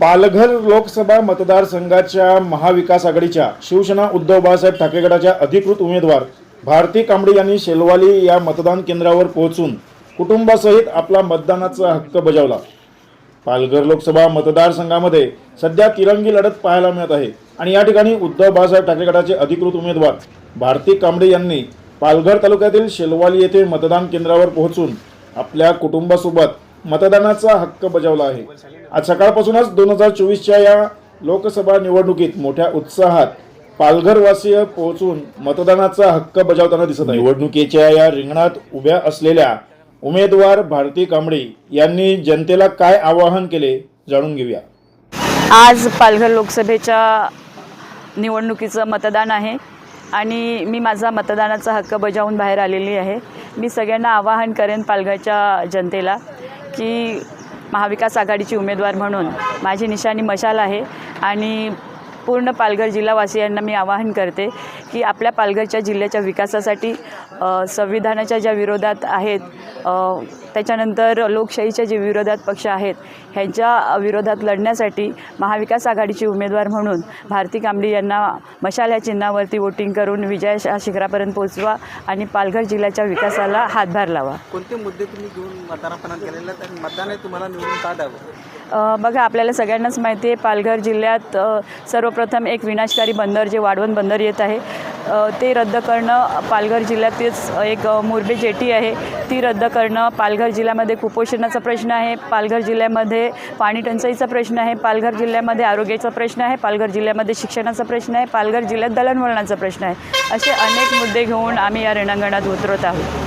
पालघर लोकसभा मतदारसंघाच्या महाविकास आघाडीच्या शिवसेना उद्धव बाळासाहेब ठाकरे गटाच्या अधिकृत उमेदवार भारती कांबळे यांनी शेलवाली या मतदान केंद्रावर पोहोचून कुटुंबासहित आपला मतदानाचा हक्क बजावला. पालघर लोकसभा मतदारसंघामध्ये सध्या तिरंगी लढत पाहायला मिळत आहे आणि या ठिकाणी उद्धव बाळासाहेब ठाकरे गटाचे अधिकृत उमेदवार भारती कांबळे यांनी पालघर तालुक्यातील शेलवाली येथे मतदान केंद्रावर पोहोचून आपल्या कुटुंबासोबत मतदानाचा हक्क बजावला आहे. आज सकाळपासूनच दोन हजार चोवीसच्या या लोकसभा निवडणुकीत मोठ्या उत्साहात पालघरवासीय पोहोचून मतदानाचा हक्क बजावताना दिसत आहे. निवडणुकीच्या या रिंगणात उभ्या असलेल्या उमेदवार भारती कांबळे यांनी जनतेला काय आवाहन केले जाणून घेऊया. आज पालघर लोकसभेच्या निवडणुकीचं मतदान आहे आणि मी माझा मतदानाचा हक्क बजावून बाहेर आलेली आहे. मी सगळ्यांना आवाहन करेन पालघरच्या जनतेला की महाविकास आघाडीची उमेदवार म्हणून माझी निशाणी मशाल आहे. आणि पूर्ण पालघर जिल्हावासियांना मी आवाहन करते की आपल्या पालघरच्या जिल्ह्याच्या विकासासाठी संविधानाच्या ज्या विरोधात आहेत त्याच्यानंतर लोकशाहीच्या जे विरोधात पक्ष आहेत ह्यांच्या विरोधात लढण्यासाठी महाविकास आघाडीचे उमेदवार म्हणून भारती कांबळी यांना मशाल या चिन्हावरती वोटिंग करून विजया शिखरापर्यंत पोहोचवा आणि पालघर जिल्ह्याच्या विकासाला हातभार लावा. कोणते मुद्दे तुम्ही घेऊन मतदानापणात केलेले मतदान तुम्हाला निवडून का द्यावं? बघा आपल्याला सगळ्यांनाच माहिती आहे पालघर जिल्ह्यात सर्वप्रथम एक विनाशकारी बंदर जे वाढवण बंदर येत आहे ते रद्द करणं पालघर जिल्ह्यातच एक मुरबे जेटी आहे ती रद्द करणं पालघर जिल्ह्यामध्ये कुपोषणाचा प्रश्न आहे पालघर जिल्ह्यामध्ये पाणी टंचाईचा प्रश्न आहे पालघर जिल्ह्यामध्ये आरोग्याचा प्रश्न आहे पालघर जिल्ह्यामध्ये शिक्षणाचा प्रश्न आहे पालघर जिल्ह्यात दळणवळणाचा प्रश्न आहे असे अनेक मुद्दे घेऊन आम्ही या रणांगणात उतरत आहोत.